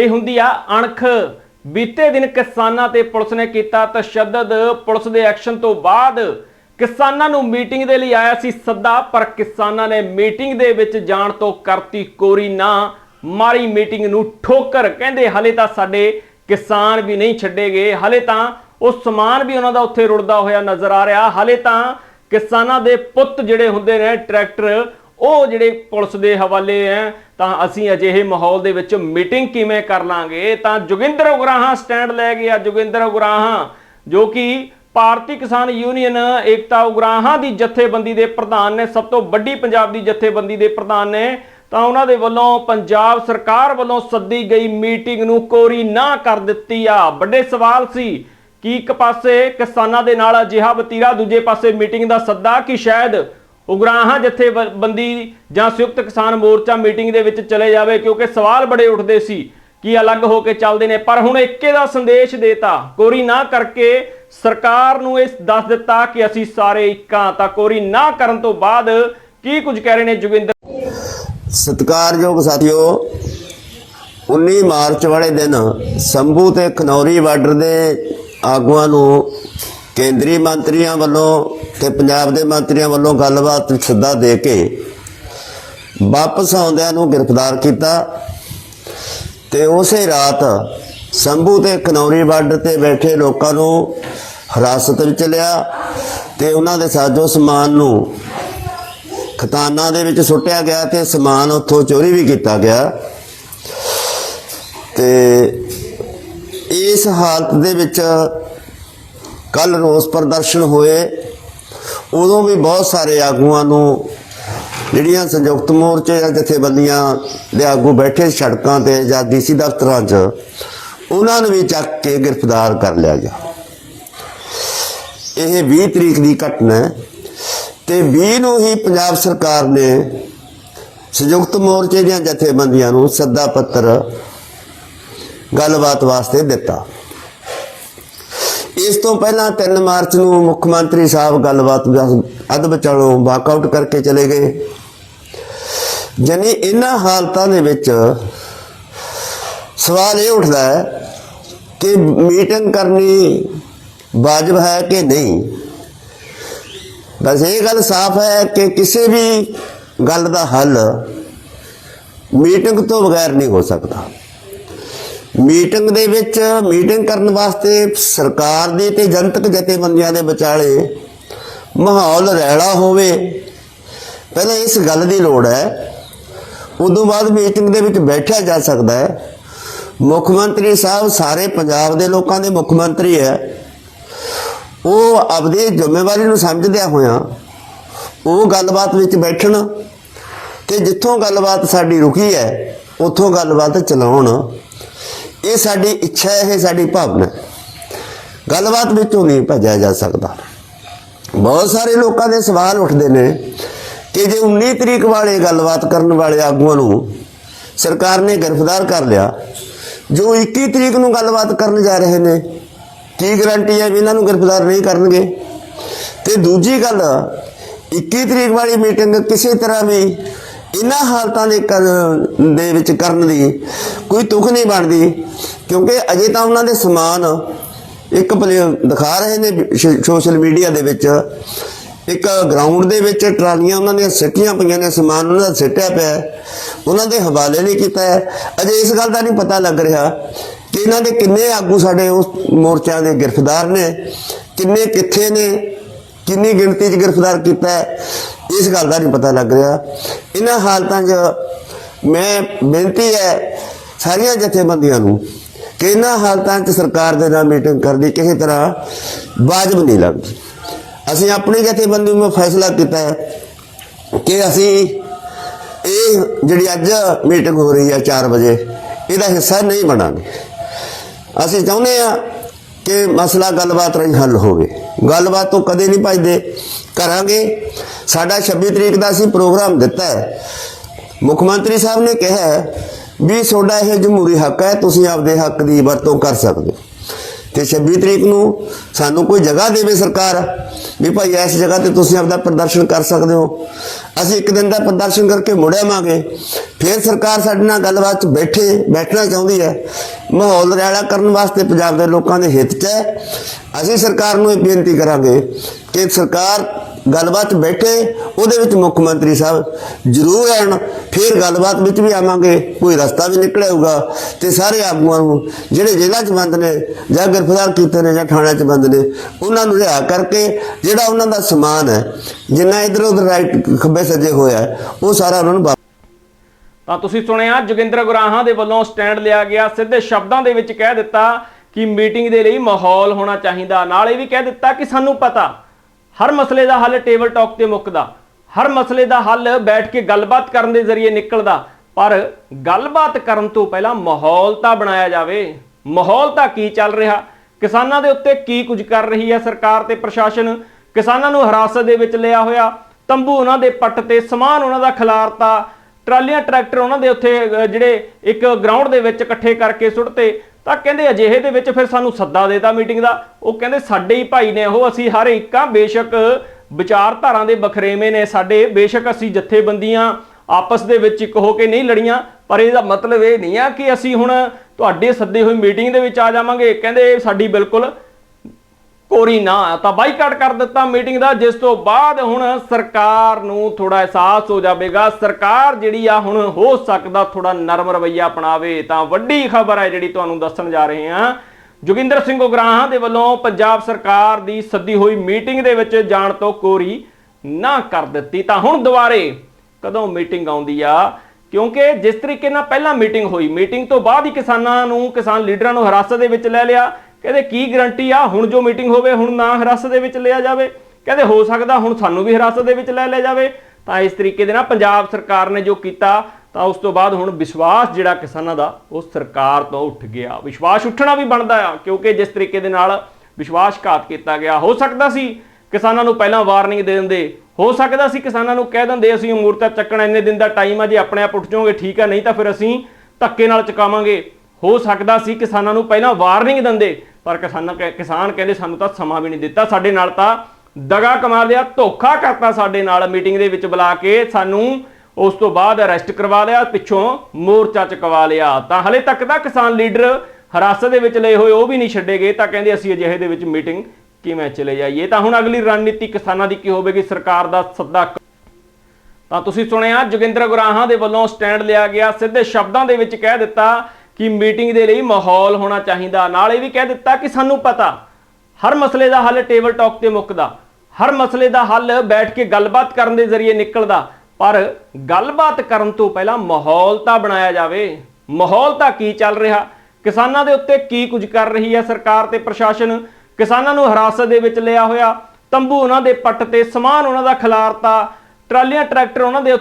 ਇਹ ਹੁੰਦੀ ਆ ਅਣਖ। ਬੀਤੇ ਦਿਨ ਕਿਸਾਨਾਂ ਤੇ ਪੁਲਿਸ ਨੇ ਕੀਤਾ ਤਸ਼ੱਦਦ। ਪੁਲਿਸ ਦੇ ਐਕਸ਼ਨ ਤੋਂ ਬਾਅਦ ਕਿਸਾਨਾਂ ਨੂੰ ਮੀਟਿੰਗ ਦੇ ਲਈ ਆਇਆ ਸੀ ਸੱਦਾ, ਪਰ ਕਿਸਾਨਾਂ ਨੇ ਮੀਟਿੰਗ ਦੇ ਵਿੱਚ ਜਾਣ ਤੋਂ ਕਰਤੀ ਕੋਰੀ ਨਾ। ਮਾਰੀ ਮੀਟਿੰਗ ਨੂੰ ਠੋਕਰ। ਕਹਿੰਦੇ ਹਲੇ ਤਾਂ ਸਾਡੇ ਕਿਸਾਨ ਵੀ ਨਹੀਂ ਛੱਡੇ ਗਏ। ਹਲੇ ਤਾਂ ਉਹ ਸਮਾਨ ਵੀ ਉਹਨਾਂ ਦਾ ਉੱਥੇ ਰੁੜਦਾ ਹੋਇਆ ਨਜ਼ਰ ਆ ਰਿਹਾ। ਹਲੇ ਤਾਂ ਕਿਸਾਨਾਂ ਦੇ ਪੁੱਤ ਜਿਹੜੇ ਹੁੰਦੇ ਨੇ, ਟਰੈਕਟਰ ਉਹ ਜਿਹੜੇ ਪੁਲਿਸ ਦੇ ਹਵਾਲੇ ਹੈ ਤਾਂ ਅਸੀਂ ਅਜਿਹੇ ਮਾਹੌਲ ਦੇ ਵਿੱਚ ਮੀਟਿੰਗ ਕਿਵੇਂ ਕਰ ਲਾਂਗੇ? ਤਾਂ ਜੋਗਿੰਦਰ ਉਗਰਾਹਾਂ ਸਟੈਂਡ ਲੈ ਗਿਆ, ਜੋਗਿੰਦਰ ਉਗਰਾਹਾਂ, ਜੋ ਕਿ ਭਾਰਤੀ ਕਿਸਾਨ ਯੂਨੀਅਨ ਏਕਤਾ ਉਗਰਾਹਾਂ ਦੀ ਜਥੇਬੰਦੀ ਦੇ ਪ੍ਰਧਾਨ ਨੇ, ਸਭ ਤੋਂ ਵੱਡੀ ਪੰਜਾਬ ਦੀ ਜਥੇਬੰਦੀ ਦੇ ਪ੍ਰਧਾਨ ਨੇ। ਤਾਂ ਉਹਨਾਂ ਦੇ ਵੱਲੋਂ ਪੰਜਾਬ ਸਰਕਾਰ ਵੱਲੋਂ ਸੱਦੀ ਗਈ ਮੀਟਿੰਗ ਨੂੰ ਕੋਰੀ ਨਾ ਕਰ ਦਿੱਤੀ ਆ। ਵੱਡੇ ਸਵਾਲ ਸੀ ਕਿ ਇੱਕ ਪਾਸੇ ਕਿਸਾਨਾਂ ਦੇ ਨਾਲ ਅਜਿਹਾ ਵਤੀਰਾ, ਦੂਜੇ ਪਾਸੇ ਮੀਟਿੰਗ ਦਾ ਸੱਦਾ ਕਿ ਸ਼ਾਇਦ ਉਗਰਾਹਾਂ ਜਥੇਬੰਦੀ ਜਾਂ ਸੰਯੁਕਤ ਕਿਸਾਨ ਮੋਰਚਾ ਮੀਟਿੰਗ ਦੇ ਵਿੱਚ ਚਲੇ ਜਾਵੇ, ਕਿਉਂਕਿ ਸਵਾਲ ਬੜੇ ਉੱਠਦੇ ਸੀ ਕਿ ਅਲੱਗ ਹੋ ਕੇ ਚੱਲਦੇ ਨੇ। ਪਰ ਹੁਣ ਇੱਕੇ ਦਾ ਸੰਦੇਸ਼ ਦੇਤਾ, ਕੋਰੀ ਨਾ ਕਰਕੇ ਸਰਕਾਰ ਨੂੰ ਇਹ ਦੱਸ ਦਿੱਤਾ ਕਿ ਅਸੀਂ ਸਾਰੇ ਇੱਕਾਂ ਤਾਂ ਕੋਰੀ ਨਾ ਕਰਨ ਤੋਂ ਬਾਅਦ ਕੀ ਕੁਝ ਕਹਿ ਰਹੇ ਨੇ ਜੋਗਿੰਦਰ? ਸਤਿਕਾਰਯੋਗ ਸਾਥੀਓ 19 ਮਾਰਚ ਵਾਲੇ ਦਿਨ ਸੰਭੂ ਤੇ ਖਨੌਰੀ ਬਾਰਡਰ ਦੇ ਆਗੂਆਂ ਨੂੰ ਕੇਂਦਰੀ ਮੰਤਰੀਆਂ ਵੱਲੋਂ ਤੇ ਪੰਜਾਬ ਦੇ ਮੰਤਰੀਆਂ ਵੱਲੋਂ ਗੱਲਬਾਤ ਸੱਦਾ ਦੇ ਕੇ ਵਾਪਸ ਆਉਂਦਿਆਂ ਨੂੰ ਗ੍ਰਿਫਤਾਰ ਕੀਤਾ ਤੇ ਉਸੇ ਰਾਤ ਸੰਭੂ ਤੇ ਕਨੌਰੀ ਬਾਰਡਰ ਤੇ ਬੈਠੇ ਲੋਕਾਂ ਨੂੰ ਹਿਰਾਸਤ ਵਿੱਚ ਲਿਆ ਤੇ ਉਹਨਾਂ ਦੇ ਸਾਜੋ ਸਮਾਨ ਨੂੰ ਖਤਾਨਾਂ ਦੇ ਵਿੱਚ ਸੁੱਟਿਆ ਗਿਆ ਤੇ ਸਮਾਨ ਉੱਥੋਂ ਚੋਰੀ ਵੀ ਕੀਤਾ ਗਿਆ। ਤੇ ਇਸ ਹਾਲਤ ਦੇ ਵਿੱਚ ਕੱਲ ਰੋਸ ਪ੍ਰਦਰਸ਼ਨ ਹੋਏ ਉਦੋਂ ਵੀ ਬਹੁਤ ਸਾਰੇ ਆਗੂਆਂ ਨੂੰ, ਜਿਹੜੀਆਂ ਸੰਯੁਕਤ ਮੋਰਚੇ ਜਾਂ ਜਥੇਬੰਦੀਆਂ ਦੇ ਆਗੂ ਬੈਠੇ ਸੜਕਾਂ ਤੇ ਜਾਂ ਡੀਸੀ ਦਫ਼ਤਰਾਂ 'ਚ, ਉਹਨਾਂ ਨੂੰ ਵੀ ਚੱਕ ਕੇ ਗ੍ਰਿਫਤਾਰ ਕਰ ਲਿਆ ਗਿਆ। ਇਹ 20 ਤਰੀਕ ਦੀ ਘਟਨਾ ਹੈ ਤੇ 20 ਨੂੰ ਹੀ ਪੰਜਾਬ ਸਰਕਾਰ ਨੇ ਸੰਯੁਕਤ ਮੋਰਚੇ ਦੀਆਂ ਜਥੇਬੰਦੀਆਂ ਨੂੰ ਸੱਦਾ ਪੱਤਰ ਗੱਲਬਾਤ ਵਾਸਤੇ ਦਿੱਤਾ। ਇਸ ਤੋਂ ਪਹਿਲਾਂ 3 ਮਾਰਚ ਨੂੰ ਮੁੱਖ ਮੰਤਰੀ ਸਾਹਿਬ ਗੱਲਬਾਤ ਦਾ ਅੱਧ ਵਿਚਾਲੋਂ ਵਾਕਆਊਟ ਕਰਕੇ ਚਲੇ ਗਏ। ਜਾਨੀ ਇਹਨਾਂ ਹਾਲਤਾਂ ਦੇ ਵਿੱਚ ਸਵਾਲ ਇਹ ਉੱਠਦਾ ਹੈ ਕਿ ਮੀਟਿੰਗ ਕਰਨੀ ਵਾਜਬ ਹੈ ਕਿ ਨਹੀਂ? ਬਸ ਇਹ ਗੱਲ ਸਾਫ਼ ਹੈ ਕਿ ਕਿਸੇ ਵੀ ਗੱਲ ਦਾ ਹੱਲ ਮੀਟਿੰਗ ਤੋਂ ਬਗੈਰ ਨਹੀਂ ਹੋ ਸਕਦਾ। ਮੀਟਿੰਗ ਦੇ ਵਿੱਚ, ਮੀਟਿੰਗ ਕਰਨ ਵਾਸਤੇ ਸਰਕਾਰ ਦੇ ਤੇ ਜਨਤਕ ਜਥੇਬੰਦੀਆਂ ਦੇ ਵਿਚਾਲੇ ਮਾਹੌਲ ਰਹਿਣਾ ਹੋਵੇ, ਪਹਿਲਾਂ ਇਸ ਗੱਲ ਦੀ ਲੋੜ ਹੈ। ਉਦੋਂ ਬਾਅਦ ਮੀਟਿੰਗ ਦੇ ਵਿੱਚ ਬੈਠਿਆ ਜਾ ਸਕਦਾ ਹੈ। ਮੁੱਖ ਮੰਤਰੀ ਸਾਹਿਬ ਸਾਰੇ ਪੰਜਾਬ ਦੇ ਲੋਕਾਂ ਦੇ ਮੁੱਖ ਮੰਤਰੀ ਹੈ। ਉਹ ਆਪਣੀ ਜ਼ਿੰਮੇਵਾਰੀ ਨੂੰ ਸਮਝਦਿਆਂ ਹੋਇਆਂ ਉਹ ਗੱਲਬਾਤ ਵਿੱਚ ਬੈਠਣ ਤੇ ਜਿੱਥੋਂ ਗੱਲਬਾਤ ਸਾਡੀ ਰੁਕੀ ਹੈ, ਉੱਥੋਂ ਗੱਲਬਾਤ ਚਲਾਉਣ। ਇਹ ਸਾਡੀ ਇੱਛਾ ਹੈ, ਇਹ ਸਾਡੀ ਭਾਵਨਾ ਗੱਲਬਾਤ ਵਿੱਚੋਂ ਨਹੀਂ ਭੱਜਿਆ ਜਾ ਸਕਦਾ। ਬਹੁਤ ਸਾਰੇ ਲੋਕਾਂ ਦੇ ਸਵਾਲ ਉੱਠਦੇ ਨੇ ਕਿ ਜੇ 19 ਤਰੀਕ ਵਾਲੇ ਗੱਲਬਾਤ ਕਰਨ ਵਾਲੇ ਆਗੂਆਂ ਨੂੰ ਸਰਕਾਰ ਨੇ ਗ੍ਰਿਫਤਾਰ ਕਰ ਲਿਆ, ਜੋ 21 ਤਰੀਕ ਨੂੰ ਗੱਲਬਾਤ ਕਰਨ ਜਾ ਰਹੇ ਨੇ, ਕੀ ਗਾਰੰਟੀ ਹੈ ਵੀ ਇਹਨਾਂ ਨੂੰ ਗ੍ਰਿਫਤਾਰ ਨਹੀਂ ਕਰਨਗੇ? ਤੇ ਦੂਜੀ ਗੱਲ 21 ਤਰੀਕ ਵਾਲੀ ਮੀਟਿੰਗ ਕਿਸੇ ਤਰ੍ਹਾਂ ਵੀ ਇਹਨਾਂ ਹਾਲਤਾਂ ਦੇ ਕਰ- ਦੇ ਵਿੱਚ ਕਰਨ ਦੀ ਕੋਈ ਤੁਖ ਨਹੀਂ ਬਣਦੀ, ਕਿਉਂਕਿ ਅਜੇ ਤਾਂ ਉਹਨਾਂ ਦੇ ਸਮਾਨ ਇੱਕ ਪਲੇ- ਦਿਖਾ ਰਹੇ ਨੇ ਸੋਸ਼ਲ ਮੀਡੀਆ ਦੇ ਵਿੱਚ। ਇੱਕ ਗਰਾਊਂਡ ਦੇ ਵਿੱਚ ਟਰਾਲੀਆਂ ਉਹਨਾਂ ਦੀਆਂ ਸਿੱਟੀਆਂ ਪਈਆਂ ਨੇ, ਸਮਾਨ ਉਹਨਾਂ ਦਾ ਸਿੱਟਿਆ ਪਿਆ ਉਹਨਾਂ ਦੇ ਹਵਾਲੇ ਨਹੀਂ ਕੀਤਾ ਅਜੇ ਇਸ ਗੱਲ ਦਾ ਨਹੀਂ ਪਤਾ ਲੱਗ ਰਿਹਾ ਕਿ ਇਹਨਾਂ ਦੇ ਕਿੰਨੇ ਆਗੂ ਸਾਡੇ ਉਸ ਮੋਰਚਿਆਂ ਦੇ ਗ੍ਰਿਫਤਾਰ ਨੇ, ਕਿੰਨੇ ਕਿੱਥੇ ਨੇ, ਕਿੰਨੀ ਗਿਣਤੀ 'ਚ ਗ੍ਰਿਫਤਾਰ ਕੀਤਾ ਇਸ ਗੱਲ ਦਾ ਨਹੀਂ ਪਤਾ ਲੱਗ ਰਿਹਾ। ਇਹਨਾਂ ਹਾਲਤਾਂ 'ਚ ਮੈਂ ਬੇਨਤੀ ਹੈ ਸਾਰੀਆਂ ਜਥੇਬੰਦੀਆਂ ਨੂੰ ਕਿ ਇਹਨਾਂ ਹਾਲਤਾਂ 'ਚ ਸਰਕਾਰ ਦੇ ਨਾਲ ਮੀਟਿੰਗ ਕਰਨੀ ਕਿਸੇ ਤਰ੍ਹਾਂ ਵਾਜਬ ਨਹੀਂ ਲੱਗਦੀ। ਅਸੀਂ ਆਪਣੀ ਜਥੇਬੰਦੀ ਨੂੰ ਫੈਸਲਾ ਕੀਤਾ ਹੈ ਕਿ ਅਸੀਂ ਇਹ ਜਿਹੜੀ ਅੱਜ ਮੀਟਿੰਗ ਹੋ ਰਹੀ ਹੈ 4 ਵਜੇ, ਇਹਦਾ ਹਿੱਸਾ ਨਹੀਂ ਬਣਾਂਗੇ। ਅਸੀਂ ਚਾਹੁੰਦੇ ਆ ਕਿ ਮਸਲਾ ਗੱਲਬਾਤ ਰਾਹੀਂ ਹੱਲ ਹੋਵੇ। ਗੱਲਬਾਤ ਤੋਂ ਕਦੇ ਨਹੀਂ ਭਜਦੇ। ਕਰਾਂਗੇ। ਸਾਡਾ 26 ਤਰੀਕ ਦਾ ਅਸੀਂ ਪ੍ਰੋਗਰਾਮ ਦਿੱਤਾ ਹੈ। ਮੁੱਖ ਮੰਤਰੀ ਸਾਹਿਬ ਨੇ ਕਿਹਾ ਵੀ ਤੁਹਾਡਾ ਇਹ ਜਮਹੂਰੀ ਹੱਕ ਹੈ, ਤੁਸੀਂ ਆਪਦੇ ਹੱਕ ਦੀ ਵਰਤੋਂ ਕਰ ਸਕਦੇ ਹੋ। ਤੇ 26 ਤਰੀਕ ਨੂੰ ਸਾਨੂੰ ਕੋਈ ਜਗ੍ਹਾ ਦੇਵੇ ਸਰਕਾਰ ਵੀ ਭਾਈ ਇਸ ਜਗ੍ਹਾ ਤੇ ਤੁਸੀਂ ਆਪਦਾ ਪ੍ਰਦਰਸ਼ਨ ਕਰ ਸਕਦੇ ਹੋ। ਅਸੀਂ ਇੱਕ ਦਿਨ ਦਾ ਪ੍ਰਦਰਸ਼ਨ ਕਰਕੇ ਮੁੜ ਆਵਾਂਗੇ ਫਿਰ ਸਰਕਾਰ ਸਾਡੇ ਨਾਲ ਗੱਲਬਾਤ 'ਚ ਬੈਠੇ, ਬੈਠਣਾ ਚਾਹੁੰਦੀ ਹੈ। ਮਾਹੌਲ ਰਿਆਲਾ ਕਰਨ ਵਾਸਤੇ ਪੰਜਾਬ ਦੇ ਲੋਕਾਂ ਦੇ ਹਿੱਤ 'ਚ ਹੈ। ਅਸੀਂ ਸਰਕਾਰ ਨੂੰ ਇਹ ਬੇਨਤੀ ਕਰਾਂਗੇ ਕਿ ਸਰਕਾਰ ਗੱਲਬਾਤ 'ਚ ਬੈਠੇ, ਉਹਦੇ ਵਿੱਚ ਮੁੱਖ ਮੰਤਰੀ ਸਾਹਿਬ ਜ਼ਰੂਰ ਆਉਣ ਫਿਰ ਗੱਲਬਾਤ ਵਿੱਚ ਵੀ ਆਵਾਂਗੇ, ਕੋਈ ਰਸਤਾ ਵੀ ਨਿਕਲਿਆ ਹੋਊਗਾ ਤੇ ਸਾਰੇ ਆਗੂਆਂ ਨੂੰ, ਜਿਹੜੇ ਜੇਲ੍ਹਾਂ 'ਚ ਬੰਦ ਨੇ, ਜਾਂ ਗ੍ਰਿਫਤਾਰ ਕੀਤੇ ਨੇ, ਜਾਂ ਥਾਣਿਆਂ 'ਚ ਬੰਦ ਨੇ, ਉਹਨਾਂ ਨੂੰ ਰਿਹਾ ਕਰਕੇ, ਜਿਹੜਾ ਉਹਨਾਂ ਦਾ ਸਮਾਨ ਹੈ, ਜਿੰਨਾ ਇਧਰ ਉਧਰ ਰਾਈਟ ਖੱਬੇ ਸੱਜੇ ਹੋਇਆ ਉਹ ਸਾਰਾ ਉਹਨਾਂ ਨੂੰ ਵਾਪਸ ਤਾਂ ਤੁਸੀਂ ਸੁਣਿਆ, ਜੋਗਿੰਦਰ ਗੁਰਾਹਾਂ ਦੇ ਵੱਲੋਂ ਸਟੈਂਡ ਲਿਆ ਗਿਆ, ਸਿੱਧੇ ਸ਼ਬਦਾਂ ਦੇ ਵਿੱਚ ਕਹਿ ਦਿੱਤਾ ਕਿ ਮੀਟਿੰਗ ਦੇ ਲਈ ਮਾਹੌਲ ਹੋਣਾ ਚਾਹੀਦਾ। ਨਾਲ ਇਹ ਵੀ ਕਹਿ ਦਿੱਤਾ ਕਿ ਸਾਨੂੰ ਪਤਾ ਹਰ ਮਸਲੇ ਦਾ ਹੱਲ ਟੇਬਲ ਟਾਕ ਤੇ ਮੁੱਕਦਾ, ਹਰ ਮਸਲੇ ਦਾ ਹੱਲ ਬੈਠ ਕੇ ਗੱਲਬਾਤ ਕਰਨ ਦੇ ਜ਼ਰੀਏ ਨਿਕਲਦਾ, ਪਰ ਗੱਲਬਾਤ ਕਰਨ ਤੋਂ ਪਹਿਲਾਂ ਮਾਹੌਲ ਤਾਂ ਬਣਾਇਆ ਜਾਵੇ। ਮਾਹੌਲ ਤਾਂ ਕੀ ਚੱਲ ਰਿਹਾ? ਕਿਸਾਨਾਂ ਦੇ ਉੱਤੇ ਕੀ ਕੁਝ ਕਰ ਰਹੀ ਹੈ ਸਰਕਾਰ ਤੇ ਪ੍ਰਸ਼ਾਸਨ? ਕਿਸਾਨਾਂ ਨੂੰ ਹਿਰਾਸਤ ਦੇ ਵਿੱਚ ਲਿਆ ਹੋਇਆ ਤੰਬੂ ਉਹਨਾਂ ਦੇ ਪੱਟ ਤੇ, ਸਮਾਨ ਉਹਨਾਂ ਦਾ ਖਿਲਾਰਤਾ ਟਰਾਲੀਆਂ, ਟਰੈਕਟਰ ਉਹਨਾਂ ਦੇ ਉੱਥੇ ਜਿਹੜੇ ਇੱਕ ਗਰਾਊਂਡ ਦੇ ਵਿੱਚ ਇਕੱਠੇ ਕਰਕੇ ਸੁੱਟਤੇ। ਤਾਂ ਕਹਿੰਦੇ ਅਜਿਹੇ ਦੇ ਵਿੱਚ ਫਿਰ ਸਾਨੂੰ ਸੱਦਾ ਦੇਤਾ ਮੀਟਿੰਗ ਦਾ। ਉਹ ਕਹਿੰਦੇ, ਸਾਡੇ ਹੀ ਭਾਈ ਨੇ, ਉਹ ਅਸੀਂ ਹਰ ਇੱਕਾਂ ਬੇਸ਼ੱਕ ਵਿਚਾਰਧਾਰਾ ਦੇ ਬਖਰੇਵੇਂ ਨੇ। ਸਾਡੇ ਬੇਸ਼ੱਕ ਅਸੀਂ ਜਥੇਬੰਦੀਆਂ ਆਪਸ ਦੇ ਵਿੱਚ ਇੱਕ ਹੋ ਕੇ ਨਹੀਂ ਲੜੀਆਂ। ਪਰ ਇਹਦਾ ਮਤਲਬ ਇਹ ਨਹੀਂ ਆ ਕਿ ਅਸੀਂ ਹੁਣ ਤੁਹਾਡੇ ਸੱਦੇ ਹੋਏ ਮੀਟਿੰਗ ਦੇ ਵਿੱਚ ਆ ਜਾਵਾਂਗੇ। ਕਹਿੰਦੇ, ਸਾਡੀ ਬਿਲਕੁਲ ਕੋਰੀ ਨਾ ਤਾਂ ਬਾਈਕਾਟ ਕਰ ਦਿੱਤਾ ਮੀਟਿੰਗ ਦਾ, ਜਿਸ ਤੋਂ ਬਾਅਦ ਹੁਣ ਸਰਕਾਰ ਨੂੰ ਥੋੜਾ ਅਹਿਸਾਸ ਹੋ ਜਾਵੇਗਾ। ਸਰਕਾਰ ਜਿਹੜੀ ਆ ਹੁਣ ਹੋ ਸਕਦਾ ਥੋੜਾ ਨਰਮ ਰਵੱਈਆ ਅਪਣਾਵੇ। ਤਾਂ ਵੱਡੀ ਖਬਰ ਹੈ ਜਿਹੜੀ ਤੁਹਾਨੂੰ ਦੱਸਣ ਜਾ ਰਹੇ ਹਾਂ। ਜੋਗਿੰਦਰ ਸਿੰਘ ਉਗਰਾਹਾਂ ਦੇ ਵੱਲੋਂ ਪੰਜਾਬ ਸਰਕਾਰ ਦੀ ਸੱਦੀ ਹੋਈ ਮੀਟਿੰਗ ਦੇ ਵਿੱਚ ਜਾਣ ਤੋਂ ਕੋਰੀ ਨਾ ਕਰ ਦਿੱਤੀ। ਤਾਂ ਹੁਣ ਦੁਬਾਰੇ ਕਦੋਂ ਮੀਟਿੰਗ ਆਉਂਦੀ ਆ? ਕਿਉਂਕਿ ਜਿਸ ਤਰੀਕੇ ਨਾਲ ਪਹਿਲਾਂ ਮੀਟਿੰਗ ਹੋਈ, ਮੀਟਿੰਗ ਤੋਂ ਬਾਅਦ ਹੀ ਕਿਸਾਨਾਂ ਨੂੰ, ਕਿਸਾਨ ਲੀਡਰਾਂ ਨੂੰ ਹਿਰਾਸਤ ਦੇ ਵਿੱਚ ਲੈ ਲਿਆ। ਕਹਿੰਦੇ, ਕੀ ਗਰੰਟੀ ਆ? ਹੁਣ ਜੋ ਮੀਟਿੰਗ ਹੋਵੇ, ਹੁਣ ਨਾ ਹਿਰਾਸਤ ਦੇ ਵਿੱਚ ਲਿਆ ਜਾਵੇ। ਕਹਿੰਦੇ, ਹੋ ਸਕਦਾ ਹੁਣ ਸਾਨੂੰ ਵੀ ਹਿਰਾਸਤ ਦੇ ਵਿੱਚ ਲੈ ਲਿਆ ਜਾਵੇ। ਤਾਂ ਇਸ ਤਰੀਕੇ ਦੇ ਨਾਲ ਪੰਜਾਬ ਸਰਕਾਰ ਨੇ ਜੋ ਕੀਤਾ, ਤਾਂ ਉਸ ਤੋਂ ਬਾਅਦ ਹੁਣ ਵਿਸ਼ਵਾਸ ਜਿਹੜਾ ਕਿਸਾਨਾਂ ਦਾ, ਉਹ ਸਰਕਾਰ ਤੋਂ ਉੱਠ ਗਿਆ। ਵਿਸ਼ਵਾਸ ਉੱਠਣਾ ਵੀ ਬਣਦਾ ਆ, ਕਿਉਂਕਿ ਜਿਸ ਤਰੀਕੇ ਦੇ ਨਾਲ ਵਿਸ਼ਵਾਸਘਾਤ ਕੀਤਾ ਗਿਆ, ਹੋ ਸਕਦਾ ਸੀ ਕਿਸਾਨਾਂ ਨੂੰ ਪਹਿਲਾਂ ਵਾਰਨਿੰਗ ਦੇ ਦਿੰਦੇ। ਹੋ ਸਕਦਾ ਸੀ ਕਿਸਾਨਾਂ ਨੂੰ ਕਹਿ ਦਿੰਦੇ, ਅਸੀਂ ਮੂਰਤਾ ਚੱਕਣਾ ਇੰਨੇ ਦਿਨ ਦਾ ਟਾਈਮ ਆ, ਜੇ ਆਪਣੇ ਆਪ ਉੱਠ ਜਾਓਗੇ, ਠੀਕ ਆ, ਨਹੀਂ ਤਾਂ ਫਿਰ ਅਸੀਂ ਧੱਕੇ ਨਾਲ ਚੁਕਾਵਾਂਗੇ। ਹੋ ਸਕਦਾ ਸੀ ਕਿਸਾਨਾਂ ਨੂੰ ਪਹਿਲਾਂ ਵਾਰਨਿੰਗ ਦਿੰਦੇ ਪਰ ਕਿਸਾਨਾਂ ਕਹਿ- ਕਿਸਾਨ ਕਹਿੰਦੇ ਸਾਨੂੰ ਤਾਂ ਸਮਾਂ ਵੀ ਨਹੀਂ ਦਿੱਤਾ। ਸਾਡੇ ਨਾਲ ਤਾਂ ਦਗਾ ਕਮਾ ਲਿਆ ਧੋਖਾ ਕਰਤਾ ਸਾਡੇ ਨਾਲ ਮੀਟਿੰਗ ਦੇ ਵਿੱਚ ਬੁਲਾ ਕੇ। ਸਾਨੂੰ ਉਸ ਤੋਂ ਬਾਅਦ ਅਰੈਸਟ ਕਰਵਾ ਲਿਆ, ਪਿੱਛੋਂ ਮੋਰਚਾ ਚਕਵਾ ਲਿਆ। ਤਾਂ ਹਲੇ ਤੱਕ ਤਾਂ ਕਿਸਾਨ ਲੀਡਰ ਹਿਰਾਸਤ ਦੇ ਵਿੱਚ ਲਏ ਹੋਏ ਉਹ ਵੀ ਨਹੀਂ ਛੱਡੇ ਗਏ, ਤਾਂ ਕਹਿੰਦੇ ਅਸੀਂ ਅਜਿਹੇ ਦੇ ਵਿੱਚ ਮੀਟਿੰਗ ਕਿਵੇਂ ਚਲੇ ਜਾਈਏ? ਤਾਂ ਹੁਣ ਅਗਲੀ ਰਣਨੀਤੀ ਕਿਸਾਨਾਂ ਦੀ ਕੀ ਹੋਵੇਗੀ? ਸਰਕਾਰ ਦਾ ਸੱਦਾ ਤਾਂ ਤੁਸੀਂ ਸੁਣਿਆ ਜੋਗਿੰਦਰ ਗੁਰਾਹਾਂ ਦੇ ਵੱਲੋਂ ਸਟੈਂਡ ਲਿਆ ਗਿਆ, ਸਿੱਧੇ ਸ਼ਬਦਾਂ ਦੇ ਵਿੱਚ ਕਹਿ ਦਿੱਤਾ ਕਿ ਮੀਟਿੰਗ ਦੇ ਲਈ ਮਾਹੌਲ ਹੋਣਾ ਚਾਹੀਦਾ। ਨਾਲ ਇਹ ਵੀ ਕਹਿ ਦਿੱਤਾ ਕਿ ਸਾਨੂੰ ਪਤਾ, ਹਰ ਮਸਲੇ ਦਾ ਹੱਲ ਟੇਬਲ ਟਾਕ ਤੇ ਮੁੱਕਦਾ। ਹਰ ਮਸਲੇ ਦਾ ਹੱਲ ਬੈਠ ਕੇ ਗੱਲਬਾਤ ਕਰਨ ਦੇ ਜ਼ਰੀਏ ਨਿਕਲਦਾ। ਪਰ ਗੱਲਬਾਤ ਕਰਨ ਤੋਂ ਪਹਿਲਾਂ ਮਾਹੌਲ ਤਾਂ ਬਣਾਇਆ ਜਾਵੇ। ਮਾਹੌਲ ਤਾਂ ਕੀ ਚੱਲ ਰਿਹਾ? ਕਿਸਾਨਾਂ ਦੇ ਉੱਤੇ ਕੀ ਕੁਝ ਕਰ ਰਹੀ ਹੈ ਸਰਕਾਰ ਤੇ ਪ੍ਰਸ਼ਾਸਨ? ਕਿਸਾਨਾਂ ਨੂੰ ਹਿਰਾਸਤ ਦੇ ਵਿੱਚ ਲਿਆ ਹੋਇਆ ਤੰਬੂ ਉਹਨਾਂ ਦੇ ਪੱਟ ਤੇ ਸਮਾਨ ਉਹਨਾਂ ਦਾ ਖਿਲਾਰਤਾ, ਟਰਾਲੀਆਂ, ਟਰੈਕਟਰ ਉਹਨਾਂ ਦੇ